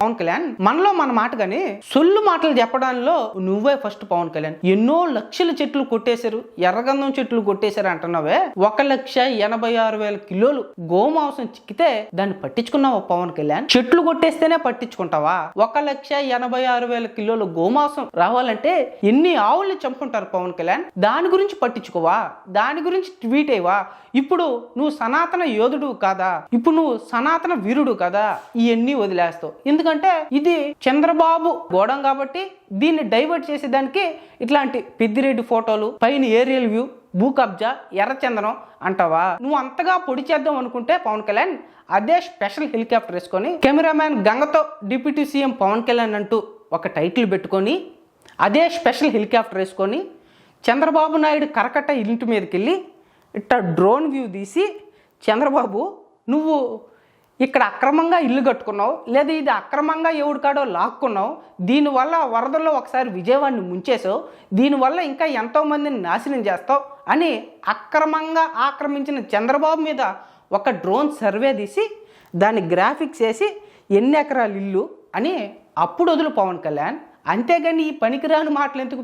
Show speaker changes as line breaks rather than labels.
పవన్ కళ్యాణ్ మనలో మన మాట కానీ సొల్లు మాటలు చెప్పడంలో నువ్వే ఫస్ట్ పవన్ కళ్యాణ్. ఎన్నో లక్షల చెట్లు కొట్టేశారు ఎర్రగంధం చెట్లు కొట్టేశారు అంటున్నావే. ఒక లక్ష ఎనభై ఆరు వేల కిలోలు గోమాంసం చిక్కితే దాన్ని పట్టించుకున్నావా పవన్ కళ్యాణ్? చెట్లు కొట్టేస్తేనే పట్టించుకుంటావా? ఒక లక్ష ఎనభై ఆరు వేల కిలోలు గోమాంసం రావాలంటే ఎన్ని ఆవుల్ని చంపుకుంటారు పవన్ కళ్యాణ్? దాని గురించి పట్టించుకోవా? దాని గురించి ట్వీట్ అయ్యవా ఇప్పుడు నువ్వు సనాతన యోధుడు కాదా? ఇప్పుడు నువ్వు సనాతన వీరుడు కదా? ఇవన్నీ వదిలేస్తావు. ఎందుకంటే ఇది చంద్రబాబు గోడం కాబట్టి దీన్ని డైవర్ట్ చేసేదానికి ఇట్లాంటి పెద్దిరెడ్డి ఫోటోలు పైన ఏరియల్ వ్యూ భూ కబ్జా ఎర్రచందనం అంటావా? నువ్వు అంతగా పొడి చేద్దాం అనుకుంటే పవన్ కళ్యాణ్ అదే స్పెషల్ హెలికాప్టర్ వేసుకొని కెమెరామ్యాన్ గంగతో డిప్యూటీ సీఎం పవన్ కళ్యాణ్ అంటూ ఒక టైటిల్ పెట్టుకొని అదే స్పెషల్ హెలికాప్టర్ వేసుకొని చంద్రబాబు నాయుడు కరకట్ట ఇంటి మీదకి వెళ్ళి ఇట్ట డ్రోన్ వ్యూ తీసి చంద్రబాబు నువ్వు ఇక్కడ అక్రమంగా ఇల్లు కట్టుకున్నావు లేదా ఇది అక్రమంగా ఎవడికాడో లాక్కున్నావు దీనివల్ల వరదల్లో ఒకసారి విజయవాడని ముంచేసావు దీనివల్ల ఇంకా ఎంతోమందిని నాశనం చేస్తావు అని అక్రమంగా ఆక్రమించిన చంద్రబాబు మీద ఒక డ్రోన్ సర్వే తీసి దాన్ని గ్రాఫిక్స్ వేసి ఎన్ని ఎకరాలు ఇల్లు అని అప్పుడు వదులు పవన్ కళ్యాణ్ అంతేగాని ఈ పనికిరాని మాటలు ఎందుకు